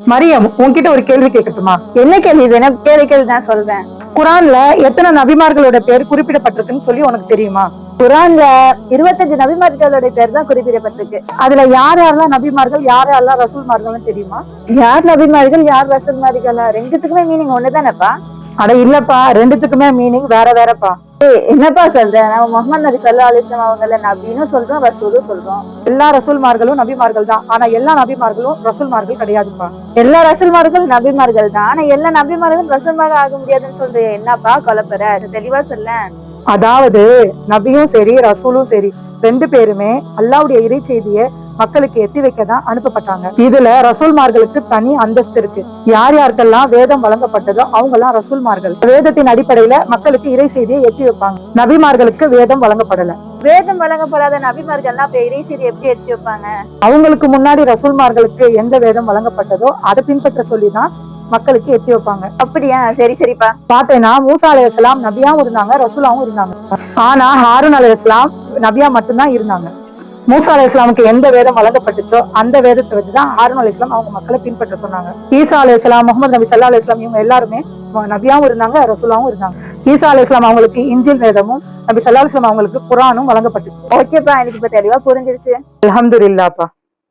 மரியம் உன்கிட்ட ஒரு கேள்வி கேட்கட்டுமா? என்ன கேள்வி? இது என்ன கேள்வி கேள்வி நான் சொல்றேன் குரான்ல எத்தனை நபிமார்களோட பேர் குறிப்பிடப்பட்டிருக்குன்னு சொல்லி உனக்கு தெரியுமா? குரான்ல இருபத்தஞ்சு நபிமார்களோட பேர் தான் குறிப்பிடப்பட்டிருக்கு. அதுல யார் யாரெல்லாம் நபிமார்கள் யார் யாரெல்லாம் ரசூல்மார்கள்னு தெரியுமா? யார் நபிமார்கள் யார் ரசூல்மார்களா ரெண்டுத்துக்குமே மீனிங் ஒண்ணுதானப்பா? அட இல்லப்பா ரெண்டுத்துக்குமே மீனிங் வேற வேறப்பா. என்னப்பா சொல்ற? நம்ம முகமது நபி சல்லா அலிஸ்லாம் அவங்கள நபின்னு சொல்றோம் ரசூலும் சொல்றோம். எல்லா ரசூல்மார்களும் நபிமார்கள் தான் ஆனா எல்லா நபிமார்களும் ரசூல்மார்கள் கிடையாதுப்பா. எல்லா ரசூல்மார்கள் நபிமார்கள் தான். ஆனா எல்லா நபிமார்களும் ரசூல்மாக ஆக முடியாதுன்னு சொல்றேன் என்னப்பா குழப்பற? அது தெளிவா சொல்ல அதாவது நபியும் சரி ரசூலும் சரி ரெண்டு பேருமே அல்லாவுடைய இறை செய்தியை மக்களுக்கு எத்தி வைக்க தான் அனுப்பப்பட்டாங்க. இதுல ரசூல்மார்களுக்கு தனி அந்தஸ்து இருக்கு. யார் யாருக்கெல்லாம் வேதம் வழங்கப்பட்டதோ அவங்க எல்லாம் ரசூல்மார்கள். வேதத்தின் அடிப்படையில மக்களுக்கு இறை செய்தியை எத்தி வைப்பாங்க. நபிமார்களுக்கு வேதம் வழங்கப்படல. வேதம் வழங்கப்படாத நபிமார்கள்லாம் இறை செய்தி எப்படி எடுத்து வைப்பாங்க? அவங்களுக்கு முன்னாடி ரசூல்மார்களுக்கு எந்த வேதம் வழங்கப்பட்டதோ அதை பின்பற்ற சொல்லிதான் மக்களுக்கு எத்தி வைப்பாங்க. அப்படியா? சரி சரிப்பா. பார்த்தேன்னா மூசா அலையாம் நபியாவும் இருந்தாங்க ரசூலாவும் இருந்தாங்க. ஆனா ஹாரூன் அலையாம் நபியா மட்டும்தான் இருந்தாங்க. மூசா அலையாமுக்கு எந்த வேதம் வழங்கப்பட்டுச்சோ அந்த வேதத்தை வச்சுதான் ஹாரூன் அலையாம் அவங்க மக்களை பின்பற்ற சொன்னாங்க. ஈசா அலையாம் முகமது நபி சல்லா அலையாம் இவங்க எல்லாருமே நபியாவும் இருந்தாங்க ரசூலாவும் இருந்தாங்க. ஈசா அலையாம் அவங்களுக்கு இஞ்சில் வேதமும் நபி சல்லா அலிஸ்லாம் அவங்களுக்கு குரானும் வழங்கப்பட்டுச்சு. ஓகேப்பா எனக்கு இப்ப தெளிவா புரிஞ்சிருச்சு. அல்ஹம்துலில்லாஹ்ப்பா